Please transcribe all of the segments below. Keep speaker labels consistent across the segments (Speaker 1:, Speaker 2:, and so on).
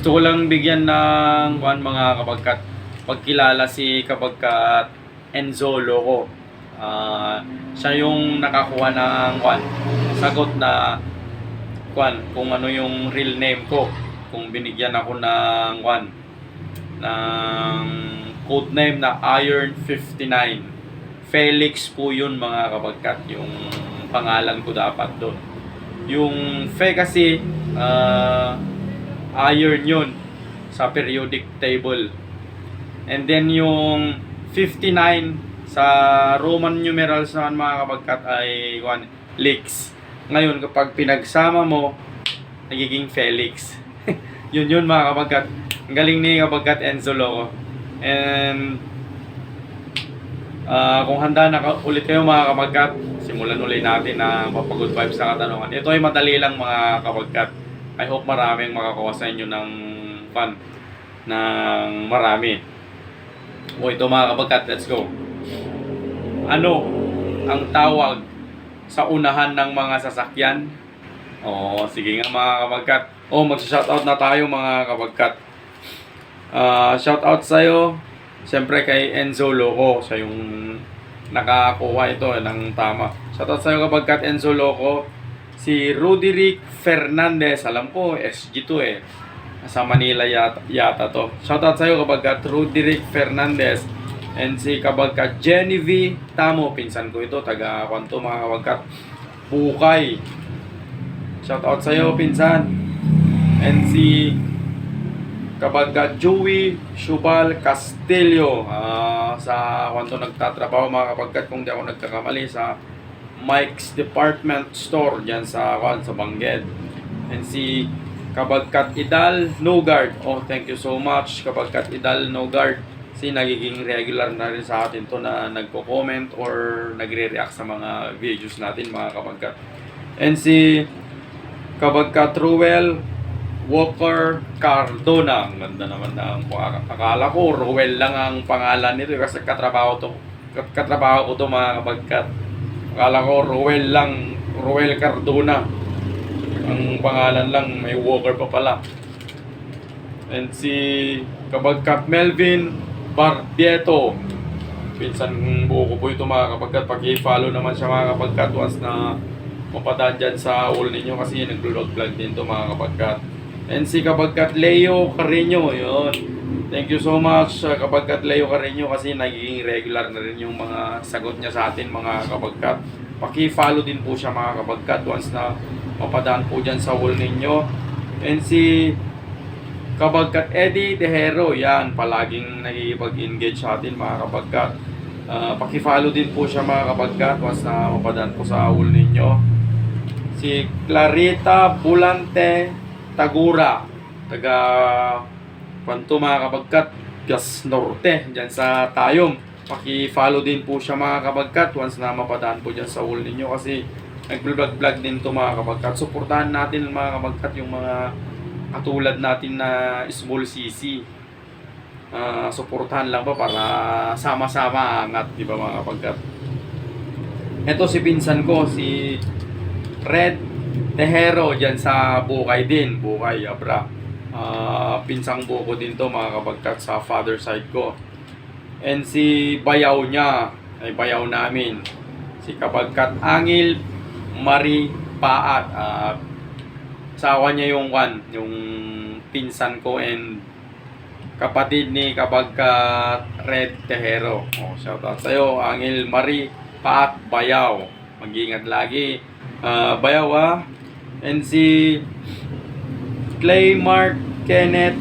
Speaker 1: Gusto ko lang bigyan ng kuan mga kapagkat pagkilala si kapagkat Enzo Loco. Ah, siya yung nakakuha ng kuan sagot na kuan kung ano yung real name ko. Kung binigyan ako ng kuan ng code name na Iron 59. Felix po yun mga kapagkat yung pangalan ko dapat doon. Yung Fe kasi ah, iron yun sa periodic table. And then yung 59 sa Roman numerals naman mga kapagkat ay one, Lex. Ngayon kapag pinagsama mo, nagiging Felix. yun yun mga kapagkat. Ang galing ni kapagkat Enzo Loco. And ah, kung handa na ka- ulit kayo mga kapagkat, simulan ulit natin ang papagood vibes sa katanungan. Ito ay madali lang mga kapagkat. I hope maraming makakuha sa inyo ng fun ng marami. O ito mga kapagkat, let's go. Ano ang tawag sa unahan ng mga sasakyan? Oo, sige nga mga kapagkat. Oh, magsa-shoutout na tayo mga kapagkat. Ah, shoutout sa'yo. Siyempre kay Enzo Loco. Siya yung nakakuha ito ng tama. Shoutout sa'yo kapagkat Enzo Loco. Si Roderick Fernandez. Alam ko, SG to eh. Sa Manila yata, yata to. Shoutout sa'yo kapagkat Roderick Fernandez. And si kapagkat Genevieve Tamo. Pinsan ko ito. Taga kwanto mga kapagkat. Bukay. Shoutout sa'yo pinsan. And si kapag Joey Shubal Castillo ah, sa kwanto nagtatrabaho mga kapagkat kung di ako nagkakamali sa Mike's Department Store dyan sa kwan sa Bangged and si Kabagkat Idal Nogard oh thank you so much Kabagkat Idal Nogard si nagiging regular na rin sa atin to na nagko-comment or nagre-react sa mga videos natin mga kabagkat and si Kabagkat Ruel Walker Cardona. Ang ganda naman ng pangalan. Akala ko, Ruel lang ang pangalan nito kasi katrabaho to. kat- Katrabaho ko to mga kabagkat. Akala ko, Ruel lang. Ruel Cardona. Ang pangalan lang, may Walker pa pala. And si kabagkat Melvin Bardieto. Pinsan buo ko po ito mga kapagkat. Pag-i-follow naman siya mga kapagkat once na mapadaan dyan sa wall ninyo kasi nag-vlog vlog din to mga kapagkat. And si kapagkat Leo Carreño, yun. Thank you so much uh, kapagkat Leo Carreño kasi nagiging regular na rin yung mga sagot niya sa atin mga kapagkat. Paki-follow din po siya mga kapagkat once na mapadaan po dyan sa wall ninyo. And si Kabagkat Eddie Tejero, yan, palaging nakikipag-engage sa atin mga kabagkat. Ah, paki-follow din po siya mga kabagkat once na mapadaan po sa wall ninyo. Si Clarita Bulante Tagura, taga Kwanto mga kabagkat, Gas Norte, dyan sa Tayom. Paki-follow din po siya mga kabagkat once na mapadaan po dyan sa wall ninyo kasi nag-vlog-vlog din to mga kabagkat. Suportahan natin mga kabagkat yung mga katulad natin na small CC. Ah, suportahan lang pa para sama-sama angat, di ba mga kapagkat? Ito si pinsan ko, si Red Tejero dyan sa Bukay din, Bukay, Abra. Ah, pinsang buko din to mga kapagkat sa father side ko. And si bayaw niya, ay bayaw namin. Si kapagkat Angil Marie Paat. Ah, sawa niya yung one, yung pinsan ko and kapatid ni kapagkat Red Tejero. Oh, shout out sa'yo, Angel Marie Paat Bayaw. Mag-ingat lagi. Ah, Bayaw ah. And si Clay Mark Kenneth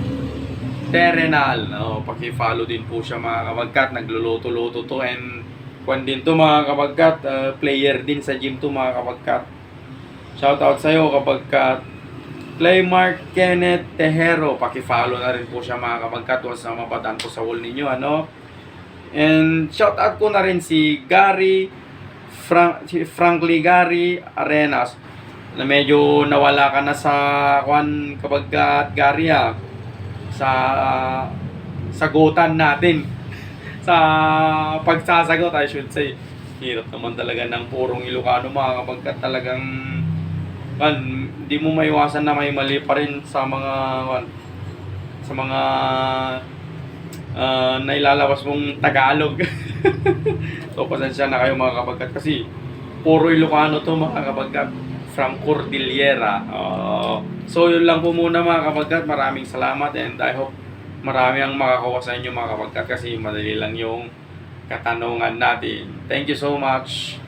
Speaker 1: Terenal. No, paki-follow din po siya mga kabagkat. Nagluluto-luto to and kwan din to mga kabagkat. Ah, player din sa gym to mga kabagkat. Shout out sa'yo kabagkat. Clay Mark Kenneth Tejero. Paki-follow na rin po siya mga kabagkat. Once na mapadaan po sa wall ninyo. Ano? And shout out ko na rin si Gary Frank, Frankly Gary Arenas na medyo nawala ka na sa kwan kapag Gary ah, sa sagutan natin. Sa pagsasagot I should say. Hirap naman talaga ng purong Ilocano mga kapag ka talagang man, di mo maiwasan na may mali pa rin sa mga kwan, sa mga ah, nailalabas mong Tagalog. so, pasensya na kayo mga kapagkat kasi puro Ilocano to mga kapagkat from Cordillera. Ah, so, yun lang po muna mga kapagkat. Maraming salamat and I hope marami ang makakuha sa inyo mga kapagkat kasi madali lang yung katanungan natin. Thank you so much.